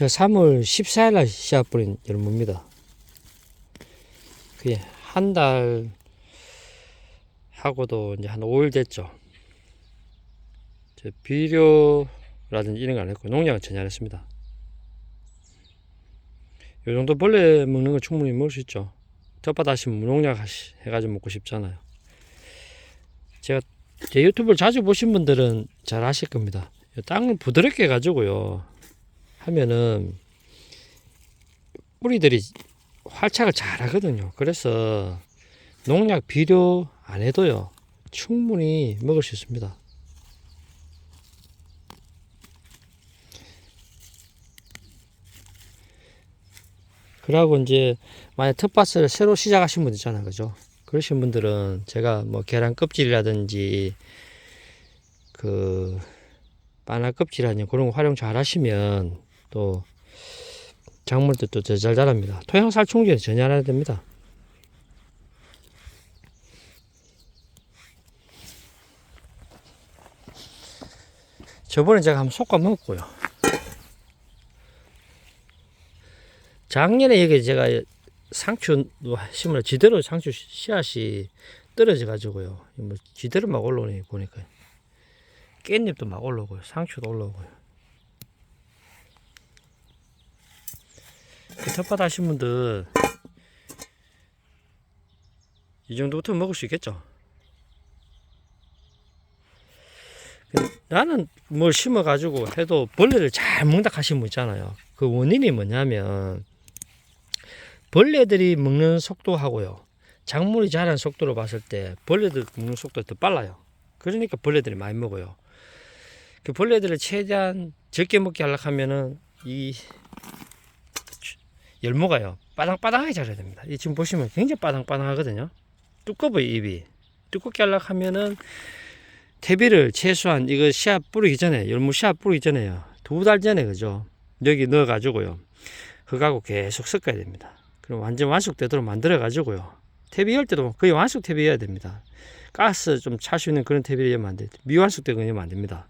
제가 3월 14일 날 씨앗 뿌린 열무입니다. 그게 한 달 하고도 이제 한 5일 됐죠. 제 비료라든지 이런 거 안 했고 농약은 전혀 안 했습니다. 요 정도 벌레 먹는 거 충분히 먹을 수 있죠. 텃밭 하시면 무농약 하시- 해가지고 먹고 싶잖아요. 제가 제 유튜브를 자주 보신 분들은 잘 아실 겁니다. 이 땅을 부드럽게 해가지고요. 하면은 뿌리들이 활착을 잘 하거든요. 그래서 농약 비료 안 해도요. 충분히 먹을 수 있습니다. 그러고 이제 만약 텃밭을 새로 시작하신 분 있잖아요. 그죠? 그러신 분들은 제가 뭐 계란 껍질이라든지 그 바나 껍질이라든지 그런 거 활용 잘 하시면 또 작물도 또 잘 자랍니다. 토양 살충제 전혀 안 해야 됩니다. 저번에 제가 한번 솎아 먹었고요. 작년에 여기 제가 상추 심으려 지대로 상추 씨앗이 떨어져 가지고요. 뭐 지대로 막 올라오네 보니까 깻잎도 막 올라오고요. 상추도 올라오고요. 그 텃밭 하신 분들 이 정도부터 먹을 수 있겠죠. 나는 뭘 심어 가지고 해도 벌레를 잘 먹다 하신 분 있잖아요. 그 원인이 뭐냐면 벌레들이 먹는 속도하고요. 작물이 자라는 속도로 봤을 때 벌레들 먹는 속도가 더 빨라요. 그러니까 벌레들이 많이 먹어요. 그 벌레들을 최대한 적게 먹게 하려고 하면은 이 열무가요. 빠당빠당하게 자라야 됩니다. 이 지금 보시면 굉장히 빠당빠당하거든요. 두꺼워요, 입이. 두껍게 하려고 하면은 퇴비를 최소한 이거 씨앗 뿌리기 전에 열무 씨앗 뿌리기 전에요. 두 달 전에 그죠? 여기 넣어 가지고요. 그거하고 계속 섞어야 됩니다. 그럼 완전 완숙되도록 만들어 가지고요. 퇴비 열 때도 거의 완숙 퇴비 해야 됩니다. 가스 좀찰수 있는 그런 퇴비를 넣으면 안 돼. 미완숙된 거 넣으면 안 됩니다.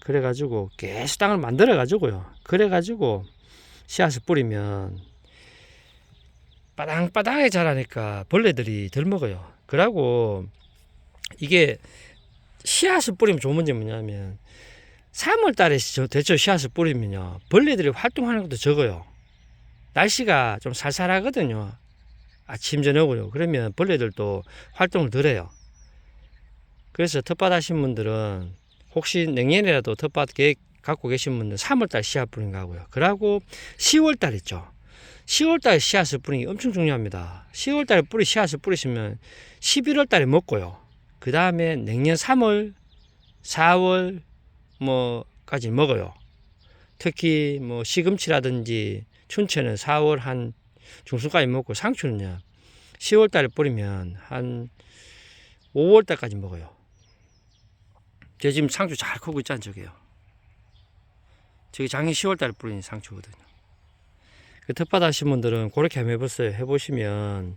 그래 가지고 계속 땅을 만들어 가지고요. 그래 가지고 씨앗을 뿌리면 빠당빠당하게 자라니까 벌레들이 덜 먹어요. 그러고 이게 씨앗을 뿌리면 좋은 문제 뭐냐면 3월 달에 저 대처 씨앗을 뿌리면요. 벌레들이 활동하는 것도 적어요. 날씨가 좀 살살하거든요. 아침 저녁으로. 그러면 벌레들도 활동을 덜 해요. 그래서 텃밭 하신 분들은 혹시 내년이라도 텃밭 계획 갖고 계신 분들 3월 달 씨앗 뿌린 거 하고요. 그러고 10월 달 있죠. 10월 달에 씨앗을 뿌리는 게 엄청 중요합니다. 10월 달에 뿌리 씨앗을 뿌리시면 11월 달에 먹고요. 그 다음에 내년 3월, 4월 뭐까지 먹어요. 특히 뭐 시금치라든지 춘천은 4월 한 중순까지 먹고 상추는요 10월 달에 뿌리면 한 5월 달까지 먹어요. 제가 지금 상추 잘 크고 있잖아요, 저게요. 저기 작년 10월 달에 뿌린 상추거든요. 그 텃밭 하신 분들은 그렇게 한번 해보세요. 해보시면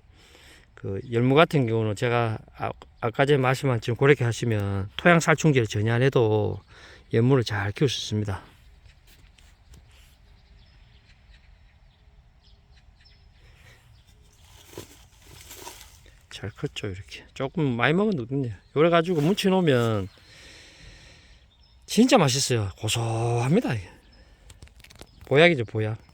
그 열무 같은 경우는 제가 아, 아까 전에 말씀한 지금 그렇게 하시면 토양 살충제를 전혀 안 해도 열무를 잘 키울 수 있습니다. 잘 컸죠 이렇게 조금 많이 먹은 거든요 요래 가지고 무쳐 놓으면 진짜 맛있어요 고소합니다. 보약이죠 보약